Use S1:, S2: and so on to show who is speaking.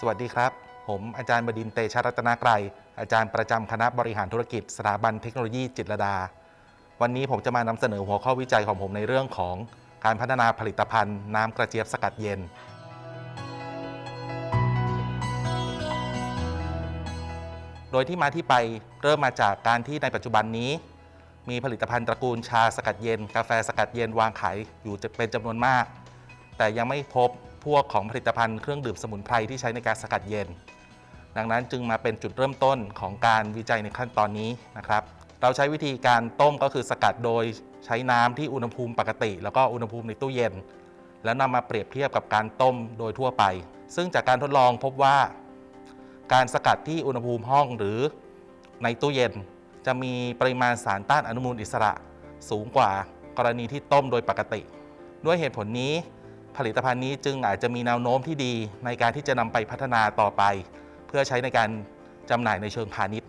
S1: สวัสดีครับ ผมอาจารย์บดินเตชรัตนาไกร อาจารย์ประจำคณะบริหารธุรกิจ สถาบันเทคโนโลยีจิตรดา วันนี้ผมจะมานำเสนอหัวข้อวิจัยของผมในเรื่องของการพัฒนาผลิตภัณฑ์น้ำกระเจี๊ยบสกัดเย็น โดยที่มาที่ไปเริ่มมาจากการที่ในปัจจุบันนี้ มีผลิตภัณฑ์ตระกูลชาสกัดเย็น กาแฟสกัดเย็นวางขายอยู่เป็นจำนวนมาก แต่ยังไม่พบ พวกของผลิตภัณฑ์เครื่องดื่มสมุนไพรที่ใช้ในการสกัดเย็น ดังนั้นจึงมาเป็นจุดเริ่มต้นของการวิจัยในขั้นตอนนี้นะครับ เราใช้วิธีการต้มก็คือสกัดโดยใช้น้ำที่อุณหภูมิปกติ แล้วก็อุณหภูมิในตู้เย็น แล้วนำมาเปรียบเทียบกับการต้มโดยทั่วไป ซึ่งจากการทดลองพบว่า การสกัดที่อุณหภูมิห้องหรือในตู้เย็น จะมีปริมาณสารต้านอนุมูลอิสระสูงกว่ากรณีที่ต้มโดยปกติ ด้วยเหตุผลนี้ ผลิตภัณฑ์นี้จึงอาจจะมีแนวโน้มที่ดีในการที่จะนำไปพัฒนาต่อไป เพื่อใช้ในการจำหน่ายในเชิงพาณิชย์